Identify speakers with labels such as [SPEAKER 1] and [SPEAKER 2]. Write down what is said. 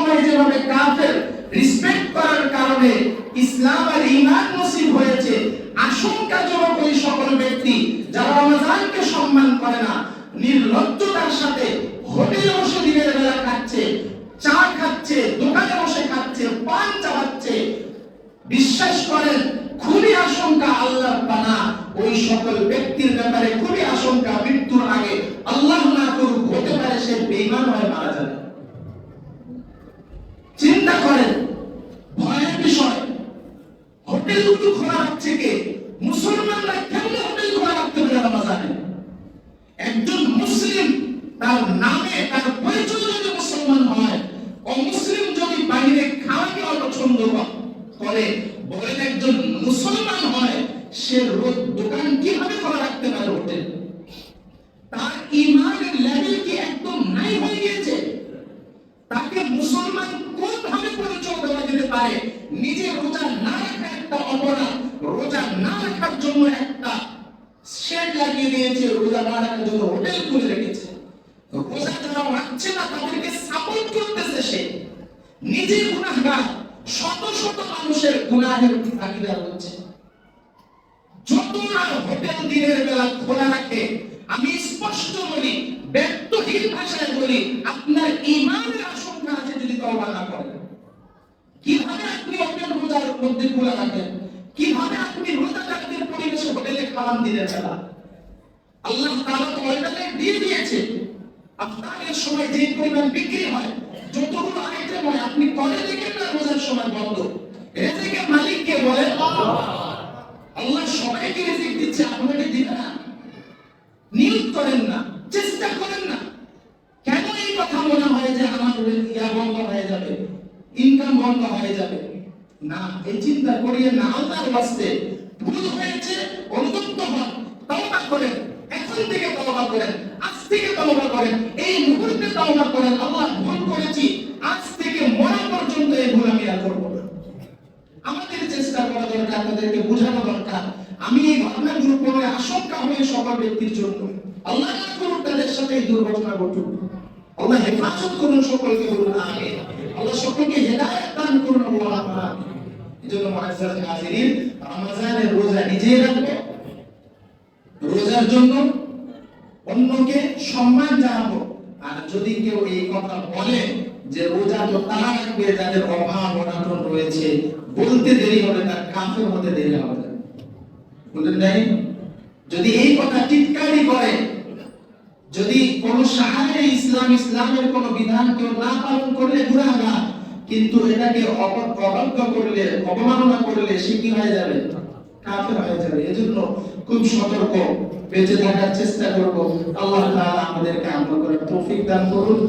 [SPEAKER 1] সময় যেভাবে কাফের রিসপেক্ট করার কারণে ইসলাম আর ঈমান নসিব হয়েছে, আশঙ্কাজনক ওই সকল ব্যক্তি যারা রমজানকে সম্মান করে না, নির্লজ্জতার সাথে হোটেলে বসে দিনের বেলা খাচ্ছে চা খাচ্ছে, দোকানে বসে খাচ্ছে, পান চাবাচ্ছে বিশ্বাস করেন, খুবই আশঙ্কা আল্লাহ পানা ওই সকল ব্যক্তির ব্যাপারে খুবই আশঙ্কা মৃত্যুর আগে আল্লাহ না করুক হতে পারে সে বেঈমান হয়ে মারা যাবে চিন্তা করেন, ভয়ের বিষয়। হোটেলগুলো খোলা রাখছে কে মুসলমানরা কেমন হোটেল খোলা রাখতে পারে রমাজানে একজন মুসলিম তার নামে, তার পরিচয় যদি মুসলমান হয়, অমুসলিম যদি বাইরে খাওয়াকে অপছন্দ করে বলেন একজন মুসলমান হয়, সে রোজ দোকান কীভাবে খোলা রাখতে পারে হোটেল? যেতে পারে। নিজে রোজা না রাখা একটা অপরাধ, রোজা না রাখার জন্য একটা শেড লাগিয়ে দিয়েছে, রোজা না রাখার জন্য হোটেল খুলে রেখেছে। রোজা যারা রাখছে না, তাদেরকে সাপোর্ট করতেছে সে। নিজে শত শত মানুষের গুনাহের ভাগিদার হচ্ছে। যত হোটেল দিনের বেলা খোলা রাখে, আমি স্পষ্ট বলি, ব্যক্তহীন ভাষায় বলি, আপনার ইমানের আশঙ্কা আছে যদি তওবা না করেন। কীভাবে আপনি ওপেন রোজার মধ্যে খোলা রাখেন? কীভাবে আপনি রোজাদারদের পরিবেশে? হোটেলে খাওয়ান দিনের বেলা। আল্লাহ তাআলা তো অলরেডি দিয়ে দিয়েছে। আপনাদের সময় যে পরিমাণ বিক্রি হয়, যতগুলো আইটেম হয়, আপনি করে দেখেন না রোজার সময় বন্ধ। রেজেকের মালিক কে বলে আল্লাহ সবাইকে রিজিক দিচ্ছে, আপনাকে দিবে না। নিয়োগ করেন না চেষ্টা করেন না কেন এই কথা মনে হয় যে আমার ইয়া বন্ধ হয়ে যাবে ইনকাম বন্ধ হয়ে যাবে। না, এই চিন্তা করিয়ে না, আল্লাহর বাস্তে ভুল হয়েছে, অনুতপ্ত হন, তওবা করেন, এখন থেকে তওবা করেন, আজ থেকে তওবা করেন, এই মুহূর্তে তওবা করেন, আল্লাহ ভুল করেছি, আজ থেকে মরা পর্যন্ত এই ভুল আমি আর করব না। আমাদের চেষ্টা করা দরকার তাদেরকে বোঝানো দরকার। আমি এই ঘটনাগুলো পড়ে আশঙ্কা হয়ে সকল ব্যক্তির জন্য। আল্লাহ না করুক তাদের সাথে এই দুর্ঘটনা ঘটুক। আল্লাহ হেফাজত করুন সকলকে বলুন আমিন। আল্লাহ সকলকে হেদায়েত দান করুন, আল্লাহ আমিন এজন্য মুআজ্জাজ হাজিরিন রমজানের রোজা নিজেই রাখব। রোজার জন্য অন্যকে সম্মান জানাব। আর যদি কেউ এই কথা বলে যে রোজা তো তারা রাখবে, যাদের অভাব অনাটন রয়েছে, বলতে দেরি হবে, তার কাফের হতে দেরি হবে না। বুঝলেন নাই? যদি এই কথা টিটকারি করে যদি কোন সাহায্যে ইসলাম, ইসলামের কোন বিধান কেউ না পালন করলে গুনাহগার কিন্তু এটাকে অবজ্ঞা করলে, অবমাননা করলে সে কি হয়ে যাবে? কাফের হয়ে যাবে। এজন্য খুব সতর্ক, বেঁচে থাকার চেষ্টা করব। আল্লাহ তাআলা আমাদেরকে আমল করার তৌফিক দান করুন।